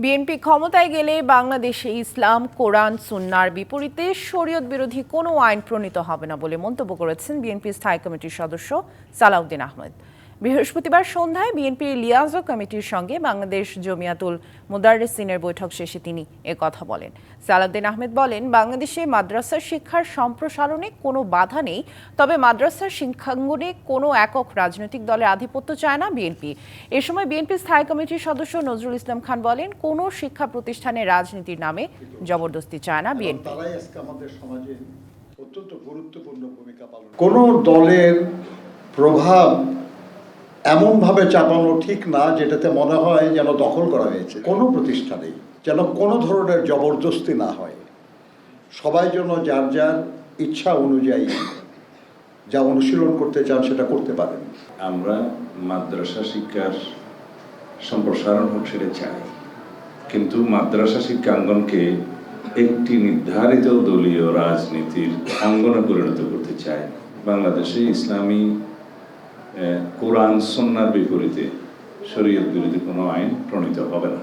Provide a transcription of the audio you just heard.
BNP ক্ষমতায় গেলে বাংলাদেশে ইসলাম, কোরআন, সুন্নার বিপরীতে শরীয়ত বিরোধী কোনো আইন প্রণীত হবে না বলে মন্তব্য করেছেন বিএনপি স্থায়ী কমিটির সদস্য সালাউদ্দিন আহমেদ। বৃহস্পতিবার সন্ধ্যায় বিএনপির লিয়াজো কমিটির সঙ্গে বাংলাদেশ জমিয়াতুল মুদারিসিনের বৈঠক শেষে তিনি কথা বলেন। সালাউদ্দিন আহমেদ বলেন বাংলাদেশে মাদ্রাসার শিক্ষার সম্প্রসারণে কোনো বাধা নেই তবে মাদ্রাসার শিক্ষাঙ্গনে কোনো একক রাজনৈতিক দলের আধিপত্য চায় না বিএনপি। এ সময় বিএনপি স্থায়ী কমিটির সদস্য নজরুল ইসলাম খান বলেন কোনো শিক্ষা প্রতিষ্ঠানে রাজনীতির নামে জবরদস্তি চায় না বিএনপি। অত্যন্ত গুরুত্বপূর্ণ ভূমিকা পালন কোন দলের প্রভাব এমনভাবে চাপানো ঠিক না যেটাতে মনে হয় যেন দখল করা হয়েছে। কোনো প্রতিষ্ঠানেই যেন কোনো ধরনের জবরদস্তি না হয়। সবাই যেন যার যার ইচ্ছা অনুযায়ী যা অনুশীলন করতে চান সেটা করতে পারেন। আমরা মাদ্রাসা শিক্ষার সম্প্রসারণ হোক সেটা চাই, কিন্তু মাদ্রাসা শিক্ষাঙ্গনকে একটি নির্ধারিত দলীয় রাজনীতির অঙ্গনে পরিণত করতে চাই। বাংলাদেশে ইসলামী কোরআন সন্ন্যার বিপরীতে শরীয়ত বিরোধী কোনো আইন প্রণীত হবে না।